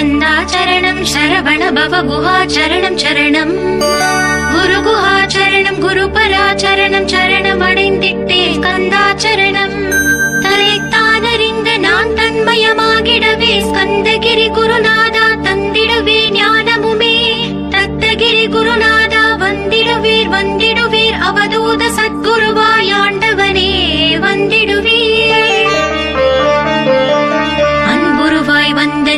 ஸ்கந்தாச்சரணம் சரவண பவ குஹாச்சரணம் சரணம் குரு குஹாச்சரணம் குரு பராச்சரணம் சரணம் அடைந்திட்டே ஸ்கந்தாச்சரணம் தரைத்தானறிந்த நான் தன்மயமாகிடவே ஸ்கந்தகிரி குருநாதா தந்திடவே ஞானமுமே தத்தகிரி குருநாதா வந்திடுவீர் வந்திடுவீர் அவதூத சத்குருவாயாண்ட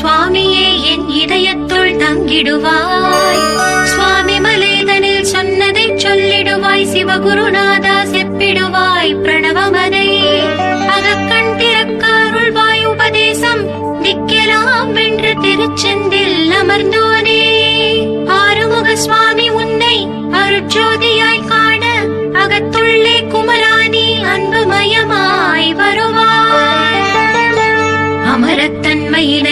சுவாமியே என் இதயத்துள் தங்கிடுவாய். சுவாமி மலேதனில் சொன்னதை சொல்லிடுவாய் சிவகுருநாதா செப்பிடுவாய் பிரணவமதை. அகக்கண் திறக்காருள்வாய் உபதேசம் நிக்கலாம் வென்று திருச்செந்தில் அமர்ந்தோனே. ஆறுமுக சுவாமி உன்னை அருட்ஜோதியாய் காண அகத்துள்ளே குமராணி அன்புமயமாய் வருவாய். அமரத்தன்மையினை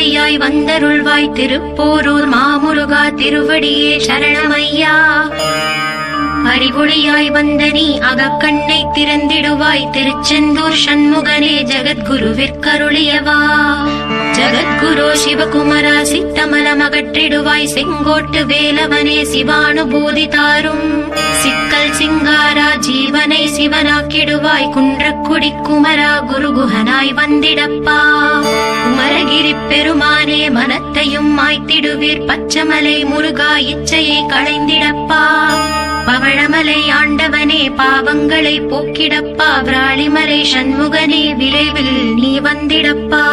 ஒளியாய் வந்தருள்வாய் திருப்போரூர் மாமுருகா திருவடியே சரணமையா. அறிவொளியாய் வந்த நீ அகக்கண்ணை திறந்திடுவாய் திருச்செந்தூர் சண்முகனே ஜகத்குருவிற்கருளியவா. ஜகத்குரு சிவகுமரா சித்தமலம் அகற்றிடுவாய் செங்கோட்டு வேலவனே சிவானுபூதி தாரும். சிக்கல் சிங்காரா ஜீவனை சிவனாக்கிடுவாய் குன்றக்குடி குமரா குருகுஹனாய் வந்திடப்பா. குமரகிரி பெருமானே மனத்தையும் மாய்த்திடுவீர். பச்சமலை முருகா இச்சையை களைந்திடப்பா. பவழமலை ஆண்டவனே பாவங்களை போக்கிடப்பா. விராளிமலை சண்முகனே விரைவில் நீ வந்திடப்பா.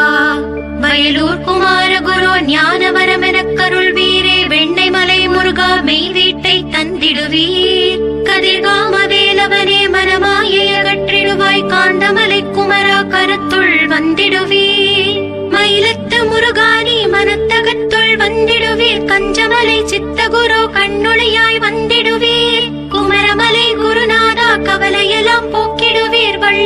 வயலூர் குமார குரு ஞானவரமெனக் கருள் வீரே வெண்ணை மலை முருகா மெய் வீட்டை தந்திடுவீர். கதிர்காமவே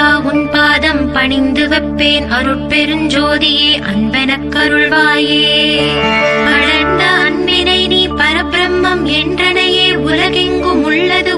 பணிந்தேன் உன் பாதம் பணிந்து வைப்பேன். அருட்பெருஞ்சோதியே அன்பெனக் கருள்வாயே. அழந்த அன்பினை நீ பரபிரம்மம் என்றனையே உலகெங்கும் உள்ளது